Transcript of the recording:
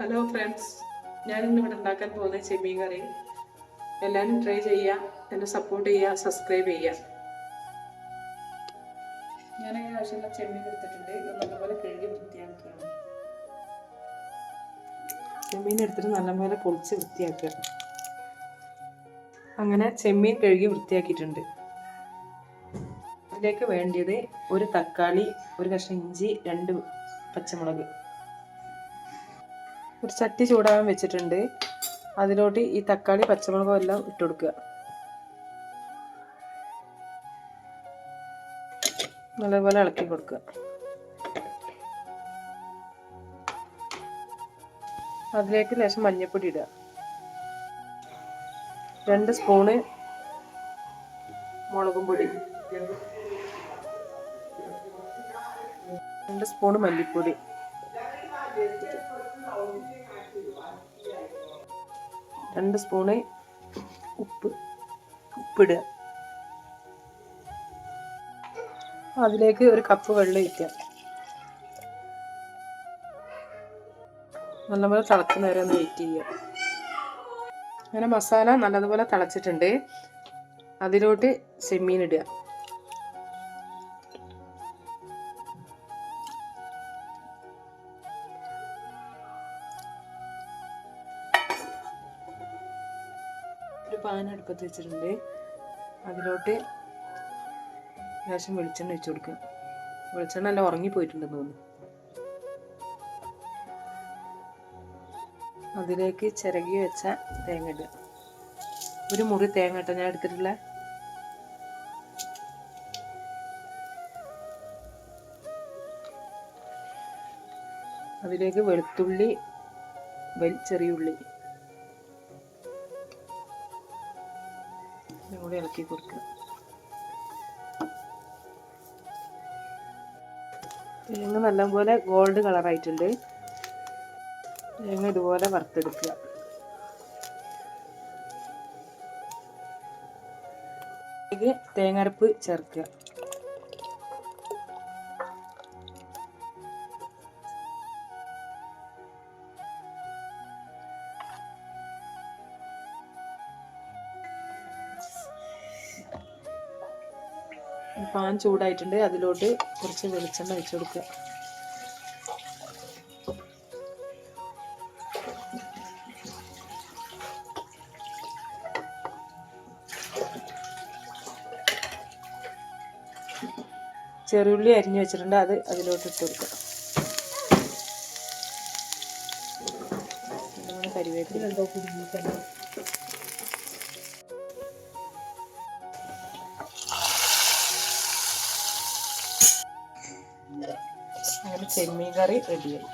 Hello friends ഞാൻ ഇന്ന് ഇവിടെ ഉണ്ടാക്കാൻ പോകുന്ന ചെമ്മീൻ കറി. എല്ലാവരും ട്രൈ ചെയ്യുക. എന്നെ സപ്പോർട്ട് ചെയ്യുക സബ്സ്ക്രൈബ് ചെയ്യുക. ഞാൻ ആവശ്യമുള്ള ചെമ്മീൻ എടുത്തിട്ടുണ്ട്. ഇത് നല്ലപോലെ കഴുകി വൃത്തിയാക്കുകയാണ് ചെമ്മീൻ എടുത്തിട്ട് നല്ലപോലെ പൊളിച്ച് വൃത്തിയാക്കുക. അങ്ങനെ ചെമ്മീൻ കഴുകി വൃത്തിയാക്കിയിട്ടുണ്ട്. ഇതിലേക്ക് വേണ്ടിയത് ഒരു തക്കാളി ഒരു കഷ്ണം ഇഞ്ചി രണ്ട് പച്ചമുളക്. ഒരു ചട്ടി ചൂടാകാൻ വെച്ചിട്ടുണ്ട്. അതിലോട്ട് ഈ തക്കാളി പച്ചമുളകും എല്ലാം ഇട്ട് കൊടുക്കുക. നല്ലപോലെ ഇളക്കി കൊടുക്കുക. അതിലേക്ക് ലേശം മഞ്ഞൾപ്പൊടി ഇടുക. രണ്ട് സ്പൂണ് മുളകും പൊടി. രണ്ട് സ്പൂണ് മല്ലിപ്പൊടി. രണ്ട് സ്പൂണ് ഉപ്പ് ഉപ്പിടുക. അതിലേക്ക് ഒരു കപ്പ് വെള്ളം ഒഴിക്കുക. നല്ലപോലെ തിളക്കുന്ന വരെ ഒന്ന് വെയിറ്റ് ചെയ്യുക. അങ്ങനെ മസാല നല്ലതുപോലെ തിളച്ചിട്ടുണ്ട്. അതിലോട്ട് ചെമ്മീൻ ഇടുക. ഒരു പാൻ അടുപ്പത്ത് വെച്ചിട്ടുണ്ട്. അതിലോട്ട് ലേശം വെളിച്ചെണ്ണ വെച്ച് കൊടുക്കും വെളിച്ചെണ്ണ എല്ലാം ഉറങ്ങിപ്പോയിട്ടുണ്ടെന്ന് തോന്നുന്നു. അതിലേക്ക് ചിരകി വെച്ച തേങ്ങ ഇടുക. ഒരു മുറി തേങ്ങ ഇട്ട ഞാൻ എടുത്തിട്ടുള്ള അതിലേക്ക് വെളുത്തുള്ളി വെൽ ചെറിയുള്ളി ഇതും കൂടി ഇളക്കി കൊടുക്കുക. തേങ്ങ നല്ലപോലെ ഗോൾഡ് കളറായിട്ടുണ്ട് തേങ്ങ ഇതുപോലെ വറുത്തെടുക്കുക. തേങ്ങരപ്പ് ചേർക്കുക. പാൻ ചൂടായിട്ടുണ്ട്. അതിലോട്ട് കുറച്ച് വെളിച്ചെണ്ണ വെച്ച് കൊടുക്കുക. ചെറുള്ളി അരിഞ്ഞു വെച്ചിട്ടുണ്ട്. അത് അതിലോട്ട് ഇട്ട് കൊടുക്കുക. കരിവേപ്പില നമ്മുടെ ചെമ്മീൻ കറി റെഡിയായി